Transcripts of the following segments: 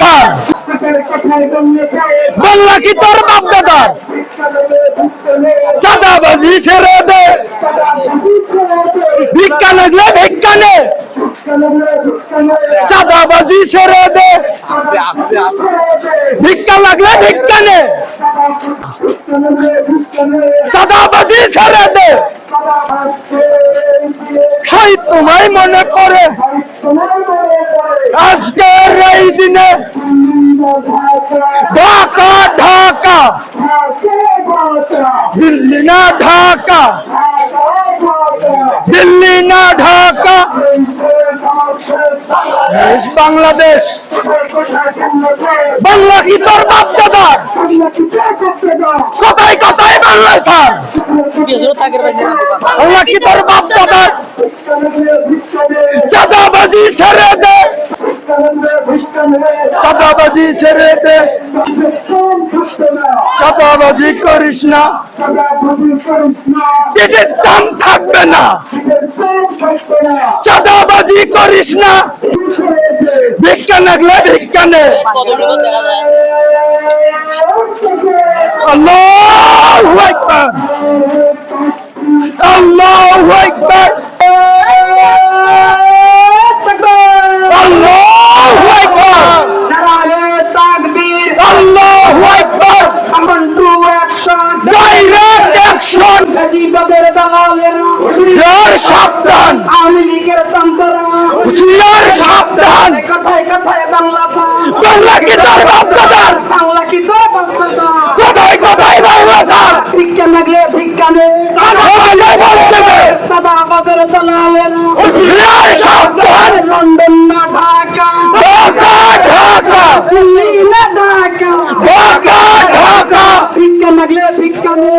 Sir Bangla কি তোর বাপ দাদার চাঁদাবাজি ছেড়ে দে। ভিক্ষা লাগলে ভিক্ষা নে। চাঁদাবাজি ছেড়ে দে। ভিক্ষা লাগলে ভিক্ষা নে। চাঁদাবাজি ছেড়ে দে। শহীদ তোমায় মনে করে। আজকের এই দিনে ঢাকা ঢাকা। দিল্লি না ঢাকা। দিল্লি না ঢাকা। বাংলাদেশ। বাংলা কি তোর বাপ দাদার কোথায় কোথায় বাংলা স্যার? বাংলা কি তোর বাপ দাদার চাঁদাবাজি ছেড়ে দে। চাঁদাবাজি ছেড়ে দে। চাঁদাবাজি করিস না। পেটের চাম থাকবে না। চাঁদাবাজি করিস না। ভিক্ষা লাগলে ভিক্ষা নে আল্লাহু আকবার আল্লাহু আকবার আল্লাহু আকবার ডাইরেক্ট অ্যাকশন ইয়ার সাবধান হুঁশিয়ার সাবধান বাংলা কি তোর বাপ দাদার কোথায় কোথায় বাংলা স্যার ভিক্ষা লাগলে ভিক্ষা নে আমাকে বলতে দে সাদা আমাদের দালালের হুঁশিয়ার সাবধান লন্ডন না ঢাকা ঢাকা ঢাকা দিল্লি না ঢাকা ঢাকা ঢাকা ভিক্ষা লাগলে ভিক্ষা নে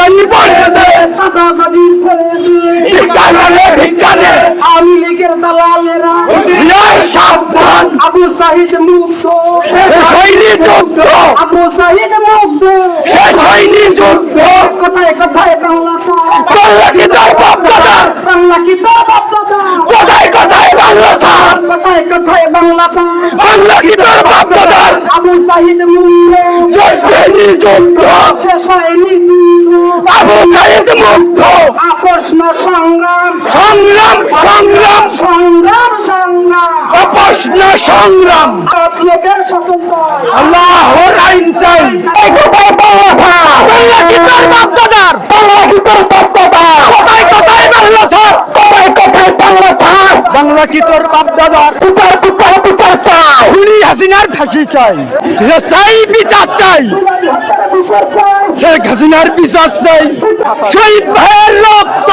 আমি বলতে দে চাঁদাবাজি ছেড়ে দে ভিক্ষা লাগলে ভিক্ষা নে আওয়ামী লীগের দালালেরা হুঁশিয়ার সাবধান আবু সাহিদ মুক্ত শেষ হয়নি যুদ্ধ। আবু সাহিদ মুক্ত শেষ হয়নি যুদ্ধ। কোথায় কোথায় বাংলা বাংলা কি তোর বাপ দাদার বাংলা কি তো বাপদাদা কোথায় কোথায় বাংলা স্যার? কোথায় কোথায় বাংলা বাংলা কি তোর বাপ দাদার আবু সাহিদ শেষ হয়নি যুদ্ধ শেষ হয়নি যুদ্ধ। আবু সাইদ মুক্ত। আপোষ না সংগ্রাম। সংগ্রাম সংগ্রাম। সংগ্রাম সংগ্রাম। অপস্ন সংগ্রাম। লোকের স্বতন্ত্র। আল্লাহর আইন চাই। কোথায় বাংলা স্যার বাংলা কি তোর বাপ দাদার বাংলা কি তোর বাপ দাদার কোথায় কোথায় বাংলা স্যার কোথায় কোথায় বাংলা স্যার বাংলা কি তোর বাপ দাদার বিচার বিচার বিচার চাই। খুনি হাসিনার ফাঁসি চাই। চাই বিচার চাই। শেখ হাসিনার বিচার চাই। শহীদ ভাইয়ের রক্ত।